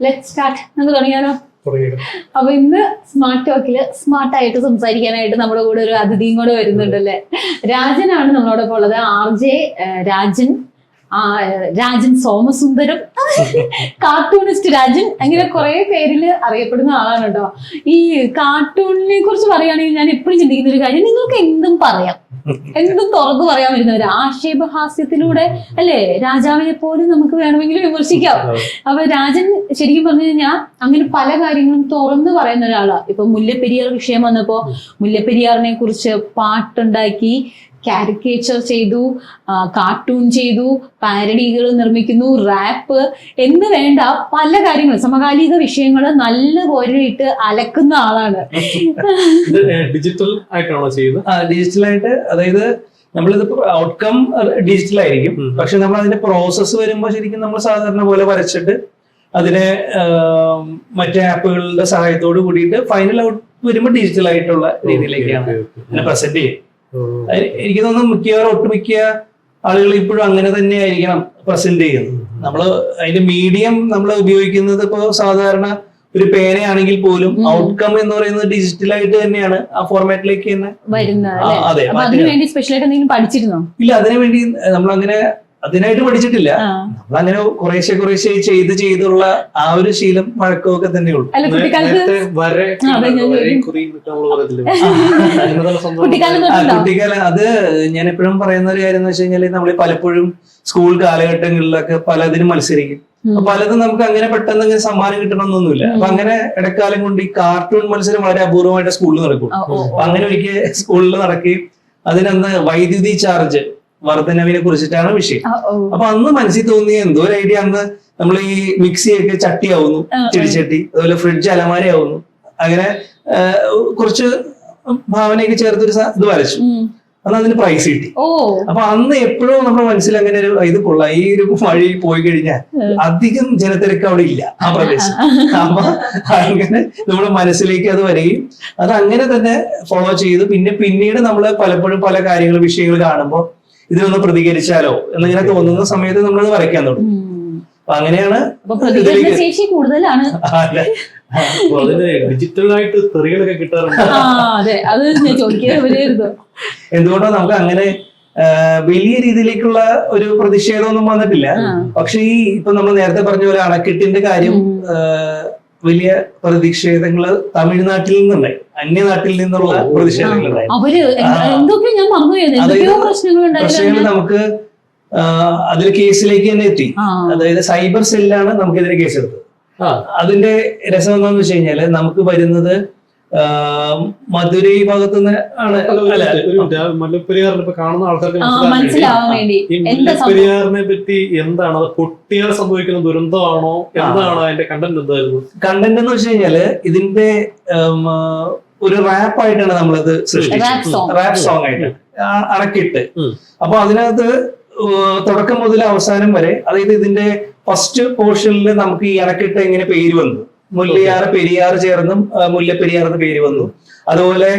Let start നമുക്ക് തുടങ്ങിയാലോ? തുടങ്ങിയത് അപ്പൊ ഇന്ന് സ്മാർട്ട് ടോക്കിൽ സ്മാർട്ട് ആയിട്ട് സംസാരിക്കാനായിട്ട് നമ്മുടെ കൂടെ ഒരു അതിഥിയും കൂടെ വരുന്നുണ്ടല്ലേ? രാജനാണ് നമ്മളോടൊപ്പം ഉള്ളത്. R J Rajan Rajan Somasundaram. Cartoonist Rajan. അങ്ങനെ കുറെ പേരിൽ അറിയപ്പെടുന്ന ആളാണ് കേട്ടോ. ഈ കാർട്ടൂണിനെ കുറിച്ച് പറയുകയാണെങ്കിൽ ഞാൻ എപ്പോഴും ചിന്തിക്കുന്ന ഒരു കാര്യം നിങ്ങൾക്ക് എന്തും പറയാം. എന്തും തുറന്നു പറയാൻ വരുന്നവര് ആക്ഷേപഹാസ്യത്തിലൂടെ അല്ലേ? രാജാവിനെ പോലും നമുക്ക് വേണമെങ്കിൽ വിമർശിക്കാം. അപ്പൊ രാജൻ ശരിക്കും പറഞ്ഞു കഴിഞ്ഞാൽ അങ്ങനെ പല കാര്യങ്ങളും തുറന്നു പറയുന്ന ഒരാളാണ് ഇപ്പൊ മുല്ലപ്പെരിയാർ വിഷയം വന്നപ്പോ മുല്ലപ്പെരിയാറിനെ കുറിച്ച് പാട്ടുണ്ടാക്കി കാരിക്കേച്ചർ ചെയ്തു കാർട്ടൂൺ ചെയ്തു പാരഡികൾ നിർമ്മിക്കുന്നു റാപ്പ് എന്ന് വേണ്ട പല കാര്യങ്ങളും സമകാലിക വിഷയങ്ങൾ നല്ല ഇട്ട് അലക്കുന്ന ആളാണ്. ഡിജിറ്റൽ ആയിട്ടാണോ ചെയ്യുന്നത്? ഡിജിറ്റൽ ആയിട്ട് അതായത് നമ്മളിത് ഔട്ട്കം ഡിജിറ്റൽ ആയിരിക്കും. പക്ഷെ നമ്മൾ അതിന്റെ പ്രോസസ്സ് വരുമ്പോൾ ശരിക്കും നമ്മൾ സാധാരണ പോലെ വരച്ചിട്ട് അതിനെ മറ്റേ ആപ്പുകളുടെ സഹായത്തോട് കൂടിയിട്ട് ഫൈനൽ ഔട്ട് വരുമ്പോൾ ഡിജിറ്റൽ ആയിട്ടുള്ള രീതിയിലേക്കാണ് പ്രസന്റ് ചെയ്യും അത് എനിക്ക് തോന്നുന്നു മിക്കവാറും ഒട്ടുമിക്ക ആളുകൾ ഇപ്പോഴും അങ്ങനെ തന്നെ ആയിരിക്കണം പ്രസന്റ് ചെയ്യുന്നത്. നമ്മൾ അതിന്റെ മീഡിയം നമ്മൾ ഉപയോഗിക്കുന്നത് ഇപ്പോൾ സാധാരണ ഒരു പേനയാണെങ്കിൽ പോലും ഔട്ട്കം എന്ന് പറയുന്നത് ഡിജിറ്റൽ ആയിട്ട് തന്നെയാണ് ആ ഫോർമാറ്റിലേക്ക് തന്നെ. അതെ അതിനുവേണ്ടി അതിനു വേണ്ടി സ്പെഷ്യലായിട്ട് എന്തെങ്കിലും പഠിച്ചിരുന്നോ? ഇല്ല അതിനുവേണ്ടി നമ്മൾ അങ്ങനെ അതിനായിട്ട് പഠിച്ചിട്ടില്ല. നമ്മൾ നമ്മളങ്ങനെ കുറേശ്ശെ കുറേശ്ശെ ചെയ്ത് ചെയ്തുള്ള ആ ഒരു ശീലം വഴക്കമൊക്കെ തന്നെയുള്ളൂ? കുട്ടിക്കാലം അത് ഞാൻ എപ്പോഴും പറയുന്ന ഒരു കാര്യം എന്ന് വെച്ച് കഴിഞ്ഞാൽ നമ്മൾ പലപ്പോഴും സ്കൂൾ കാലഘട്ടങ്ങളിലൊക്കെ പലതിനും മത്സരിക്കും. പലതും നമുക്ക് അങ്ങനെ പെട്ടെന്ന് അങ്ങനെ സമ്മാനം കിട്ടണമെന്നൊന്നുമില്ല. അപ്പൊ അങ്ങനെ ഇടക്കാലം കൊണ്ട് ഈ കാർട്ടൂൺ മത്സരം വളരെ അപൂർവമായിട്ട് സ്കൂളിൽ നടക്കും. അങ്ങനെ ഒരിക്കൽ സ്കൂളിൽ നടക്കുകയും അതിനന്ന് വൈദ്യുതി ചാർജ് വർധനവിനെ കുറിച്ചിട്ടാണ് വിഷയം. അപ്പൊ അന്ന് മനസ്സിൽ തോന്നിയ എന്തോ ഒരു ഐഡിയ അന്ന് നമ്മൾ ഈ മിക്സിയൊക്കെ ചട്ടിയാവുന്നു ആ, ആ. ചെടിച്ചട്ടി അതുപോലെ ഫ്രിഡ്ജ് അലമാരയാവുന്നു. അങ്ങനെ ആ, കുറച്ച് ഭാവനയൊക്കെ ചേർത്തൊരു ഒരു ഇത് വരച്ചു. അന്ന് അതിന് പ്രൈസ് കിട്ടി. അപ്പൊ അന്ന് എപ്പോഴും നമ്മുടെ മനസ്സിൽ അങ്ങനെ ഒരു ഇത് കൊള്ളാം. ഈ ഒരു വഴി പോയി കഴിഞ്ഞാൽ. അധികം ജനത്തിരക്ക് അവിടെ ഇല്ല ആ പ്രദേശം. അപ്പൊ അങ്ങനെ നമ്മുടെ മനസ്സിലേക്ക് അത് വരികയും അത് അങ്ങനെ തന്നെ ഫോളോ ചെയ്തു. പിന്നെ പിന്നീട് നമ്മൾ പലപ്പോഴും പല കാര്യങ്ങൾ വിഷയങ്ങൾ കാണുമ്പോൾ ഇതിനൊന്ന് പ്രതികരിച്ചാലോ എന്നിങ്ങനെ തോന്നുന്ന സമയത്ത് നമ്മളത് വരയ്ക്കാൻ തുടങ്ങും. അപ്പൊ അങ്ങനെയാണ് ശേഷി കൂടുതലാണ്. ആയിട്ട് തെറികളൊക്കെ കിട്ടാറുണ്ട്. അതെ. അത് ചോദിക്കാൻ നമുക്ക് അങ്ങനെ വലിയ രീതിയിലേക്കുള്ള ഒരു പ്രതിഷേധമൊന്നും വന്നിട്ടില്ല. പക്ഷെ ഈ ഇപ്പൊ നമ്മൾ നേരത്തെ പറഞ്ഞ പോലെ അണക്കെട്ടിന്റെ കാര്യം വലിയ പ്രതിഷേധങ്ങൾ തമിഴ്നാട്ടിൽ നിന്നുണ്ടായി. അന്യനാട്ടിൽ നിന്നുള്ള. പ്രതിഷേധങ്ങളുണ്ടായി പ്രശ്നങ്ങൾ പ്രശ്നങ്ങൾ നമുക്ക് അതിൽ കേസിലേക്ക് തന്നെ എത്തി. അതായത് സൈബർ സെല്ലാണ് നമുക്കെതിരെ കേസെടുത്തത്. ആ. അതിന്റെ രസം എന്താണെന്ന് വെച്ച് കഴിഞ്ഞാൽ നമുക്ക് വരുന്നത് മധുരൈ ഭാഗത്തുനിന്ന് ആണ് അല്ല, ഒരു അല്ല മിനിറ്റ്, ഒരു മിനിറ്റ്. ആ മുല്ലപ്പെരിയാറിനെ ഇപ്പൊ കാണുന്ന ആൾക്കാർക്ക് പറ്റി എന്താണ്? അത് പൊട്ടിയാൽ സംഭവിക്കുന്ന ദുരന്തമാണോ? എന്താണ് അതിന്റെ കണ്ടന്റ് എന്തായിരുന്നു? കണ്ടന്റ് എന്ന് വെച്ച് കഴിഞ്ഞാൽ ഇതിന്റെ ഒരു റാപ്പ് ആയിട്ടാണ് നമ്മളത് സൃഷ്ടിച്ചത്. റാപ്പ് സോങ് ആയിട്ട്. അടക്കിട്ട് അപ്പൊ അതിനകത്ത് തുടക്കം മുതൽ അവസാനം വരെ അതായത് ഇതിന്റെ ഫസ്റ്റ് പോർഷനിൽ നമുക്ക് ഈ അടക്കിട്ട് എങ്ങനെ പേര് വന്നു. മുല്ലയാറ് പെരിയാർ ചേർന്നും മുല്ലപ്പെരിയാർ എന്ന് പേര് വന്നു. അതുപോലെ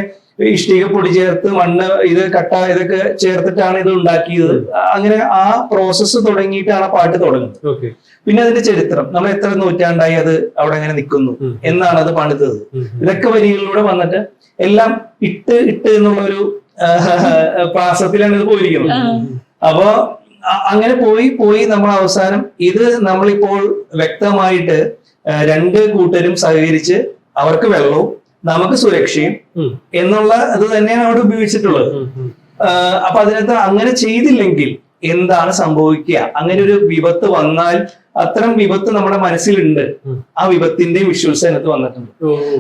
ഇഷ്ടിക പൊടി ചേർത്ത് മണ്ണ് ഇത് കട്ട ഇതൊക്കെ ചേർത്തിട്ടാണ് ഇത് ഉണ്ടാക്കിയത്. അങ്ങനെ ആ പ്രോസസ്സ് തുടങ്ങിയിട്ടാണ് ആ പാട്ട് തുടങ്ങുന്നത്. പിന്നെ അതിന്റെ ചരിത്രം. നമ്മൾ എത്ര നൂറ്റാണ്ടായി അത് അവിടെ അങ്ങനെ നിൽക്കുന്നു. എന്നാണ് അത് പണിതത്. ഇതൊക്കെ വരികളിലൂടെ വന്നിട്ട് എല്ലാം ഇട്ട് ഇട്ട് എന്നുള്ള ഒരു പ്രാസത്തിലാണ് ഇത് പോയിരിക്കുന്നത്. അപ്പോ അങ്ങനെ പോയി പോയി നമ്മൾ അവസാനം ഇത് നമ്മളിപ്പോൾ വ്യക്തമായിട്ട് രണ്ട് കൂട്ടരും സഹകരിച്ച് അവർക്ക് വെള്ളവും നമുക്ക് സുരക്ഷയും. എന്നുള്ള ഇത് തന്നെയാണ് അവിടെ ഉപയോഗിച്ചിട്ടുള്ളത്. അപ്പൊ അതിനകത്ത് അങ്ങനെ ചെയ്തില്ലെങ്കിൽ എന്താണ് സംഭവിക്കുക? അങ്ങനെ ഒരു വിപത്ത് വന്നാൽ അത്തരം വിപത്ത് നമ്മുടെ മനസ്സിലുണ്ട്. ആ വിപത്തിന്റെ വിഷ്വൽസ് അതിനകത്ത് വന്നിട്ടുണ്ട്.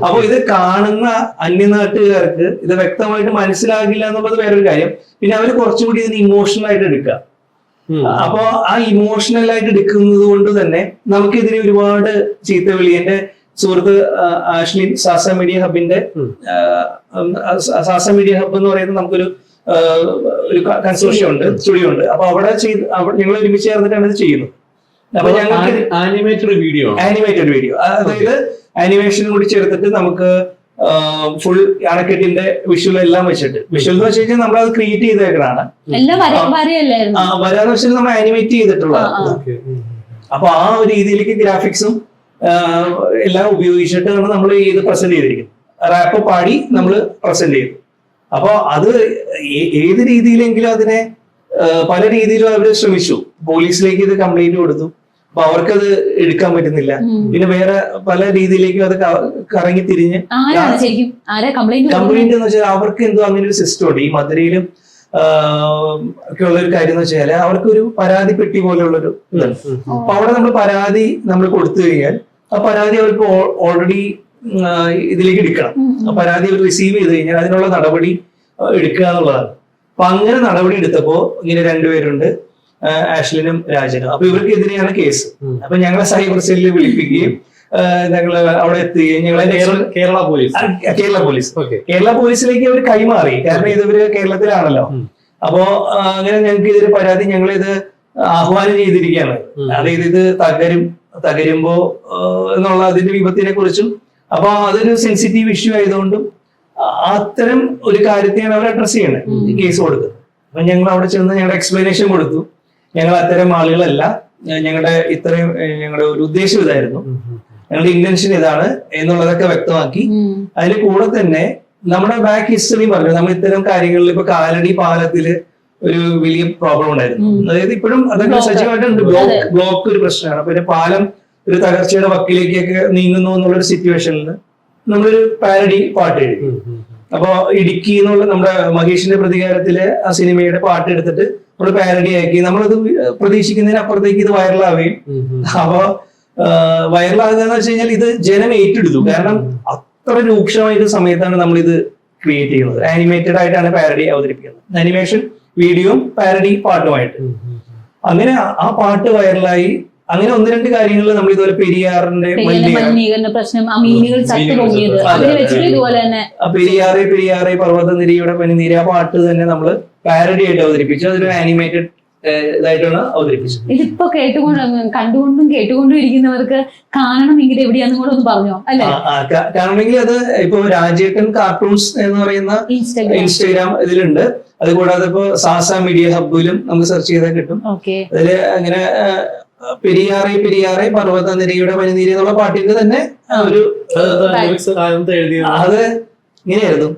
അപ്പോൾ ഇത് കാണുന്ന അന്യനാട്ടുകാർക്ക് ഇത് വ്യക്തമായിട്ട് മനസ്സിലാകില്ല എന്നുള്ളത് വേറൊരു കാര്യം. പിന്നെ അവർ കുറച്ചുകൂടി ഇതിന് ഇമോഷണൽ ആയിട്ട് എടുക്കുക. അപ്പൊ ആ ഇമോഷണൽ ആയിട്ട് എടുക്കുന്നത് കൊണ്ട് തന്നെ നമുക്കെതിരെ ഒരുപാട് ചീത്ത വിളി. എന്റെ സുഹൃത്ത് ആഷ്ലിൻ സാസ മീഡിയ ഹബിന്റെ സാസ മീഡിയ ഹബ് എന്ന് പറയുന്നത് നമുക്കൊരു ഒരു കൺസോഷ്യം ഉണ്ട്. സ്റ്റുഡിയോ ഉണ്ട് അപ്പൊ അവിടെ ചെയ്ത് ഞങ്ങൾ ഒരുമിച്ച് ചേർന്നിട്ടാണ് ഇത് ചെയ്യുന്നത്. അപ്പൊ ഞങ്ങൾക്ക് ആനിമേറ്റഡ് വീഡിയോ ആനിമേറ്റഡ് വീഡിയോ. അതായത് ആനിമേഷൻ കൂടി ചേർത്തിട്ട് നമുക്ക് ഫുൾ അണക്കെട്ടിന്റെ വിഷ്വൽ എല്ലാം വെച്ചിട്ട്. വിഷ്വൽ എന്ന് വെച്ച് കഴിഞ്ഞാൽ നമ്മൾ അത് ക്രിയേറ്റ് ചെയ്തേക്കണാണ് വരാന്ന് വെച്ചാൽ നമ്മൾ അനിമേറ്റ് ചെയ്തിട്ടുള്ള. അപ്പൊ ആ ഒരു രീതിയിലേക്ക് ഗ്രാഫിക്സും എല്ലാം ഉപയോഗിച്ചിട്ടാണ് നമ്മൾ ഇത് പ്രസന്റ് ചെയ്തിരിക്കുന്നത് റാപ്പ് പാടി നമ്മൾ പ്രസന്റ് ചെയ്തു. അപ്പൊ അത് ഏത് രീതിയിലെങ്കിലും അതിനെ പല രീതിയിലും അവർ ശ്രമിച്ചു. പോലീസിലേക്ക് ഇത് കംപ്ലൈന്റ് കൊടുത്തു. അപ്പൊ അവർക്കത് എടുക്കാൻ പറ്റുന്നില്ല. പിന്നെ വേറെ പല രീതിയിലേക്കും അത് കറങ്ങി തിരിഞ്ഞ് ആരാണ് ശരിക്കും? ആരാ കംപ്ലൈന്റ് കംപ്ലൈന്റ് എന്ന് വെച്ചാൽ അവർക്ക് എന്തോ അങ്ങനെ ഒരു സിസ്റ്റം ഉണ്ട്. ഈ മധുരയിലും ഒക്കെ ഉള്ള ഒരു കാര്യം എന്ന് വെച്ചാൽ അവർക്ക് ഒരു പരാതി പെട്ടി പോലെയുള്ള ഒരു ഇതുണ്ട് അപ്പൊ അവിടെ നമ്മൾ പരാതി നമ്മൾ കൊടുത്തു കഴിഞ്ഞാൽ ആ പരാതി അവർക്ക് ഓൾറെഡി ഇതിലേക്ക് എടുക്കണം. ആ പരാതി അവർ റിസീവ് ചെയ്ത് കഴിഞ്ഞാൽ അതിനുള്ള നടപടി എടുക്കുക എന്നുള്ളതാണ്. അപ്പൊ അങ്ങനെ നടപടി എടുത്തപ്പോ ഇങ്ങനെ രണ്ടുപേരുണ്ട്. ആഷ്ലിനും രാജനും. അപ്പൊ ഇവർക്കെതിരെയാണ് കേസ്. അപ്പൊ ഞങ്ങളെ സൈബർ സെല്ലിൽ വിളിപ്പിക്കുകയും ഞങ്ങൾ അവിടെ എത്തുകയും ഞങ്ങൾ കേരള- പോലീസ് കേരള പോലീസ്. കേരള പോലീസിലേക്ക് അവർ കൈമാറി. കാരണം ഇവർ കേരളത്തിലാണല്ലോ. അപ്പോ അങ്ങനെ ഞങ്ങൾക്ക് ഇതൊരു പരാതി ഞങ്ങൾ ഇത് ആഹ്വാനം ചെയ്തിരിക്കുകയാണ്. അതായത് ഇത് തകരും തകരുമ്പോ എന്നുള്ള അതിന്റെ വിപത്തിനെ കുറിച്ചും അപ്പൊ അതൊരു സെൻസിറ്റീവ് ഇഷ്യൂ ആയതുകൊണ്ടും അത്തരം ഒരു കാര്യത്തെയാണ് അവർ അഡ്രസ് ചെയ്യുന്നത് ഈ കേസ് കൊടുക്കുന്നത്. അപ്പൊ ഞങ്ങൾ അവിടെ ചെന്ന് ഞങ്ങളുടെ എക്സ്പ്ലനേഷൻ കൊടുത്തു. ഞങ്ങൾ അത്തരം ആളുകളല്ല. ഞങ്ങളുടെ ഇത്രയും ഞങ്ങളുടെ ഒരു ഉദ്ദേശം ഇതായിരുന്നു. ഞങ്ങളുടെ ഇന്റൻഷൻ ഇതാണ് എന്നുള്ളതൊക്കെ വ്യക്തമാക്കി. അതിൽ കൂടെ തന്നെ നമ്മുടെ ബാക്ക് ഹിസ്റ്ററി പറഞ്ഞു. നമ്മൾ ഇത്തരം കാര്യങ്ങളിൽ ഇപ്പൊ കാലടി പാലത്തിൽ ഒരു വലിയ പ്രോബ്ലം ഉണ്ടായിരുന്നു. അതായത് ഇപ്പോഴും അതൊക്കെ. സജീവമായിട്ടുണ്ട്. ബ്ലോക്ക് ബ്ലോക്ക് ഒരു പ്രശ്നമാണ്. പിന്നെ പാലം ഒരു തകർച്ചയുടെ വക്കിലേക്കൊക്കെ നീങ്ങുന്നു എന്നുള്ള ഒരു സിറ്റുവേഷനിൽ നമ്മളൊരു പാരഡി പാട്ട് എഴുതി. അപ്പൊ ഇടുക്കി എന്നുള്ള നമ്മുടെ മഹേഷിന്റെ പ്രതികാരത്തിലെ ആ സിനിമയുടെ പാട്ട് എടുത്തിട്ട് നമ്മൾ പാരഡി ആക്കി. നമ്മളത് പ്രതീക്ഷിക്കുന്നതിന് അപ്പുറത്തേക്ക് ഇത് വൈറലാവുകയും അപ്പൊ വൈറലാകുക എന്ന് വെച്ച് കഴിഞ്ഞാൽ ഇത് ജനം ഏറ്റെടുത്തു. കാരണം അത്ര രൂക്ഷമായിട്ട് സമയത്താണ് നമ്മൾ ഇത് ക്രിയേറ്റ് ചെയ്യുന്നത്. ആനിമേറ്റഡ് ആയിട്ടാണ് പാരഡി അവതരിപ്പിക്കുന്നത്. ആനിമേഷൻ വീഡിയോയും പാരഡി പാട്ടുമായിട്ട്. അങ്ങനെ ആ- പാട്ട് വൈറലായി അങ്ങനെ ഒന്ന് രണ്ട് കാര്യങ്ങൾ നമ്മൾ ഇതുപോലെ പെരിയാറിന്റെ മലിനീകരണം പ്രശ്നം ആ മീനുകൾ ചത്തു മീനുകൾ പൊങ്ങിയത്. ചത്തു. അതിനെ വെച്ചിട്ട് ഇതുപോലെ തന്നെ ആ പെരിയാറെ പെരിയാറെ പർവതനിരയുടെ പനിനീര ആ പാട്ട് തന്നെ നമ്മൾ പാരഡി ആയിട്ട് അവതരിപ്പിച്ചു. അതൊരു ആനിമേറ്റഡ് ഇതായിട്ടാണ് അവതരിപ്പിച്ചത്. ഇതിപ്പോ കേട്ടുകൊണ്ട് കണ്ടുകൊണ്ടും കേട്ടുകൊണ്ടും ഇരിക്കുന്നവർക്ക് കാണണമെങ്കിൽ എവിടെയാന്ന് കൂടെ ഒന്ന് പറഞ്ഞോ അല്ലെ? ആ, ആ, കാ- കാരണമെങ്കിൽ അത് ഇപ്പൊ രാജേട്ടൻ കാർട്ടൂൺസ് എന്ന് പറയുന്ന ഇൻസ്റ്റാഗ്രാം ഇതിലുണ്ട്. അതുകൂടാതെ ഇപ്പൊ സാസ മീഡിയ ഹബിലും നമുക്ക് സെർച്ച് ചെയ്താൽ കിട്ടും. അതിൽ അങ്ങനെ പെരിയാറെ പെരിയാറെ പർവത നിരയുടെ പനിനീര് എന്നുള്ള പാട്ടിന്റെ തന്നെ ഒരു അത് ഇങ്ങനെയായിരുന്നു.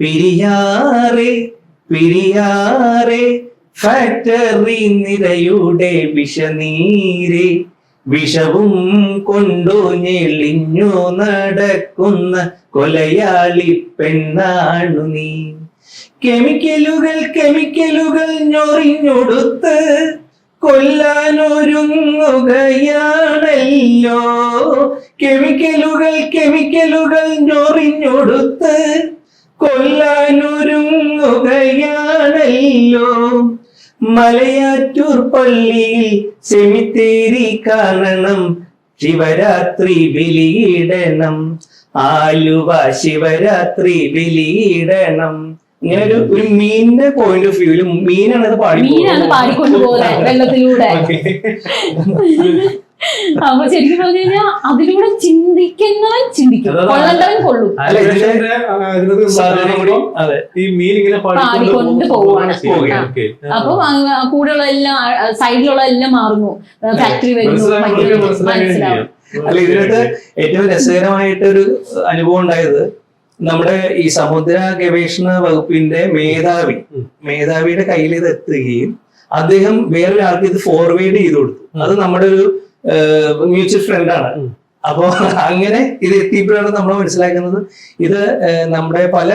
പെരിയാറെ പെരിയാറെ ഫാക്ടറി നിരയുടെ വിഷനീരെ. വിഷവും കൊണ്ടു ഞെളിഞ്ഞു നടക്കുന്ന കൊലയാളി പെണ്ണാണു നീ. കെമിക്കലുകൾ കെമിക്കലുകൾ ഞൊറിഞ്ഞൊടുത്ത് കൊല്ലാനൊരുങ്ങുകയാണല്ലോ. കെമിക്കലുകൾ കെമിക്കലുകൾ ഞൊറിഞ്ഞൊടുത്ത് കൊല്ലാനൊരുങ്ങുകയാണല്ലോ മലയാറ്റൂർ പള്ളിയിൽ സെമിത്തേരി കാണണം. ശിവരാത്രി ബലിയിടണം. ആലുവ ശിവരാത്രി ബലിയിടണം. ഇങ്ങനെ ഒരു ഒരു മീനിന്റെ പോയിന്റ് ഓഫ് വ്യൂവിൽ മീനാണ് ഇത് പാടി മീനാണ് പാടിക്കൊണ്ടുപോകുന്നത് വെള്ളത്തിലൂടെ. അപ്പൊ ശരിക്കും പറഞ്ഞു കഴിഞ്ഞാൽ അതിലൂടെ ചിന്തിക്കുന്നവൻ ചിന്തിക്കും. കൊള്ളണ്ടവൻ കൊള്ളും. ഈ മീൻ ഇങ്ങനെ പാടിക്കൊണ്ട് പോവുകയാണ്. അപ്പൊ കൂടെയുള്ള എല്ലാം സൈഡിലുള്ള എല്ലാം മാറുന്നു. ഫാക്ടറി വരുന്നു മനസ്സിലാവും. അല്ല ഇതിനകത്ത് ഏറ്റവും രസകരമായിട്ട് ഒരു അനുഭവം ഉണ്ടായത് നമ്മുടെ ഈ സമുദ്ര ഗവേഷണ വകുപ്പിന്റെ മേധാവി. മേധാവിയുടെ കയ്യിൽ ഇത് എത്തുകയും അദ്ദേഹം വേറൊരാൾക്ക് ഇത് ഫോർവേഡ് ചെയ്ത് കൊടുത്തു. അത് നമ്മുടെ ഒരു മ്യൂച്വൽ ഫ്രണ്ടാണ് അപ്പോൾ അപ്പോ അങ്ങനെ ഇത് എത്തിയപ്പോഴാണ് നമ്മൾ മനസ്സിലാക്കുന്നത് ഇത് നമ്മുടെ പല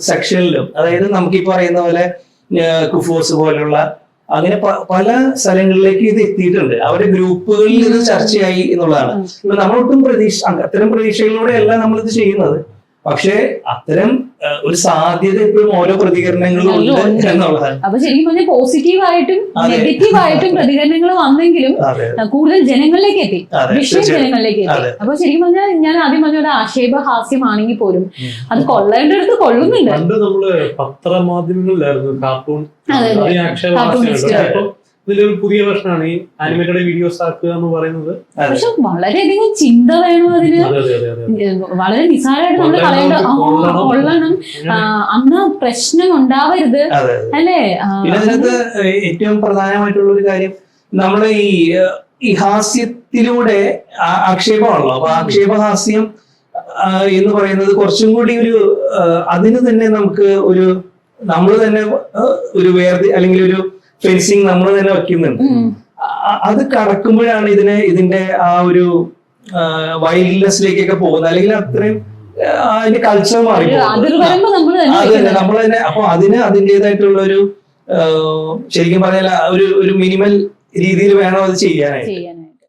സെക്ഷനിലും അതായത് നമുക്ക് ഈ പറയുന്ന പോലെ കുഫോഴ്സ് കുഫോസ് പോലുള്ള അങ്ങനെ പല സ്ഥലങ്ങളിലേക്ക് ഇത് എത്തിയിട്ടുണ്ട്. അവരുടെ ഗ്രൂപ്പുകളിൽ ഇത് ചർച്ചയായി എന്നുള്ളതാണ്. ഇപ്പൊ നമ്മളൊട്ടും പ്രതീക്ഷ അത്തരം പ്രതീക്ഷകളിലൂടെയല്ല നമ്മൾ ഇത് ചെയ്യുന്നത്. പക്ഷേ അത്തരം ഒരു സാധ്യത എപ്പോഴും ഓരോ പ്രതികരണങ്ങളും ഉണ്ട്. എന്നുള്ളതാണ്. അപ്പൊ ശരിക്കും പറഞ്ഞാൽ പോസിറ്റീവ് ആയിട്ടും നെഗറ്റീവ് ആയിട്ടും പ്രതികരണങ്ങൾ വന്നെങ്കിലും കൂടുതൽ ജനങ്ങളിലേക്ക് എത്തി. വിഷയം ജനങ്ങളിലേക്ക് എത്തി. അപ്പൊ ശരിക്കും പറഞ്ഞാൽ ഞാൻ ആദ്യം പറഞ്ഞ ഒരു ആക്ഷേപഹാസ്യമാണെങ്കിൽ പോലും അത് കൊള്ളേണ്ട അടുത്ത് കൊള്ളുന്നുണ്ട്. പത്രമാധ്യമങ്ങളിലായിരുന്നു കാർട്ടൂൺ ഇതിലൊരു പുതിയ വെർഷനാണ് ഈ ആനിമേറ്റഡ് വീഡിയോസ് ആക്കുക എന്ന് പറയുന്നത്. പക്ഷെ വളരെയധികം ചിന്ത വേണം അതിന്. അതെ അതെ അതെ അതെ വളരെ നിസ്സാരമായിട്ട് നമ്മൾ കൊള്ളണം, കളയേണ്ട കൊള്ളണം. കൊള്ളണം. അന്ന് പ്രശ്നം ഉണ്ടാവരുത്. അല്ലേ? ആ, ഏറ്റവും പ്രധാനമായിട്ടുള്ള ഒരു കാര്യം നമ്മുടെ ഈ ഈ ഹാസ്യത്തിലൂടെ ആക്ഷേപമാണല്ലോ. അപ്പൊ ആക്ഷേപഹാസ്യം എന്ന് പറയുന്നത് കുറച്ചും കൂടി ഒരു അതിന് തന്നെ നമുക്ക് ഒരു നമ്മൾ തന്നെ ഒരു വേർതി അല്ലെങ്കിൽ ഒരു ഫെൻസിങ് നമ്മൾ തന്നെ വയ്ക്കുന്നുണ്ട് അത് കടക്കുമ്പോഴാണ് ഇതിനെ ഇതിന്റെ ആ ഒരു വൈൽഡ്നെസ്സിലേക്കൊക്കെ പോകുന്നത്. അല്ലെങ്കിൽ അത്രയും അതിന്റെ കൾച്ചർ മാറി അതന്നെ നമ്മൾ തന്നെ അത് തന്നെ നമ്മൾ തന്നെ അപ്പൊ അതിന് അതിന്റെതായിട്ടുള്ള ഒരു ശരിക്കും പറഞ്ഞാൽ ഒരു ഒരു മിനിമൽ രീതിയിൽ വേണം അത് ചെയ്യാനായിട്ട്.